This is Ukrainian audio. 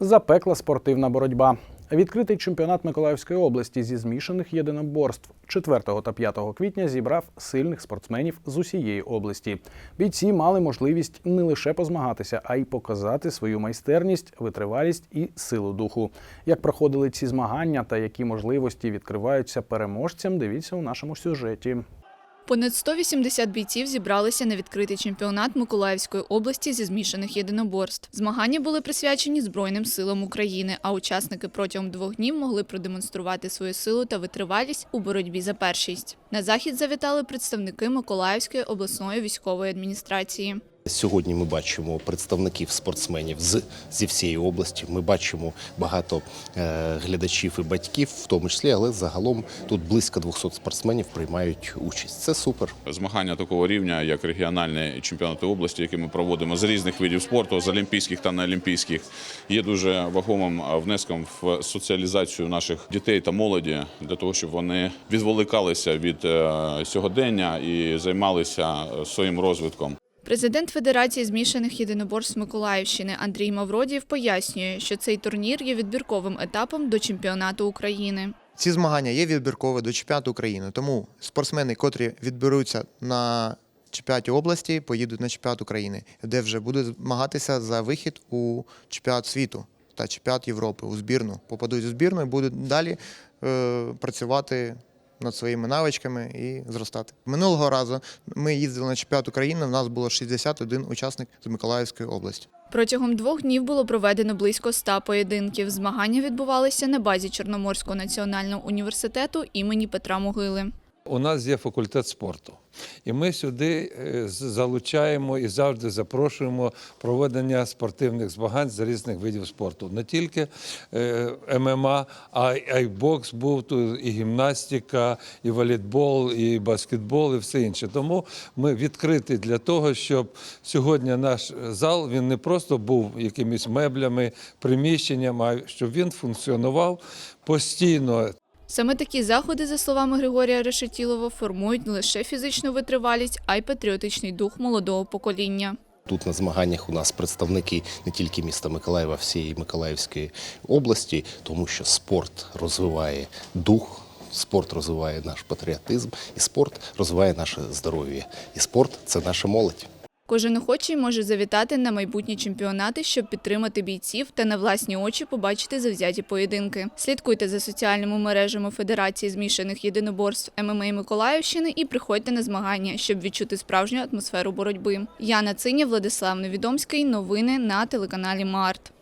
Запекла спортивна боротьба. Відкритий чемпіонат Миколаївської області зі змішаних єдиноборств 4 та 5 квітня зібрав сильних спортсменів з усієї області. Бійці мали можливість не лише позмагатися, а й показати свою майстерність, витривалість і силу духу. Як проходили ці змагання та які можливості відкриваються переможцям, дивіться у нашому сюжеті. Понад 180 бійців зібралися на відкритий чемпіонат Миколаївської області зі змішаних єдиноборств. Змагання були присвячені Збройним силам України, а учасники протягом двох днів могли продемонструвати свою силу та витривалість у боротьбі за першість. На захід завітали представники Миколаївської обласної військової адміністрації. Сьогодні ми бачимо представників спортсменів з зі всієї області. Ми бачимо багато е, глядачів і батьків, в тому числі, але загалом тут близько 200 спортсменів приймають участь. Це супер. Змагання такого рівня, як регіональні чемпіонати області, які ми проводимо з різних видів спорту, з олімпійських та неолімпійських, є дуже вагомим внеском в соціалізацію наших дітей та молоді для того, щоб вони відволікалися від е, сьогодення і займалися е, своїм розвитком. Президент Федерації змішаних єдиноборств Миколаївщини Андрій Мавродієв пояснює, що цей турнір є відбірковим етапом до чемпіонату України. Ці змагання є відбіркові до чемпіонату України, тому спортсмени, котрі відберуться на чемпіонаті області, поїдуть на чемпіонат України, де вже будуть змагатися за вихід у чемпіонат світу та чемпіонат Європи у збірну. Попадуть у збірну і будуть далі е, працювати над своїми навичками і зростати. Минулого разу ми їздили на чемпіонат України. У нас було 61 учасник з Миколаївської області. Протягом двох днів було проведено близько ста поєдинків. Змагання відбувалися на базі Чорноморського національного університету імені Петра Могили. У нас є факультет спорту, і ми сюди е, залучаємо і завжди запрошуємо проведення спортивних змагань з різних видів спорту. Не тільки е, ММА, а й бокс був тут, і гімнастика, і волейбол, і баскетбол, і все інше. Тому ми відкриті для того, щоб сьогодні наш зал він не просто був якимись меблями, приміщенням, а щоб він функціонував постійно. Саме такі заходи, за словами Григорія Решетілова, формують не лише фізичну витривалість, а й патріотичний дух молодого покоління. Тут на змаганнях у нас представники не тільки міста Миколаєва, а всієї Миколаївської області, тому що спорт розвиває дух. Спорт розвиває наш патріотизм, і спорт розвиває наше здоров'я. І спорт це наша молодь. Кожен охочий може завітати на майбутні чемпіонати, щоб підтримати бійців та на власні очі побачити завзяті поєдинки. Слідкуйте за соціальними мережами Федерації змішаних єдиноборств ММА Миколаївщини і приходьте на змагання, щоб відчути справжню атмосферу боротьби. Яна Циня, Владислав Невідомський. Новини на телеканалі Март.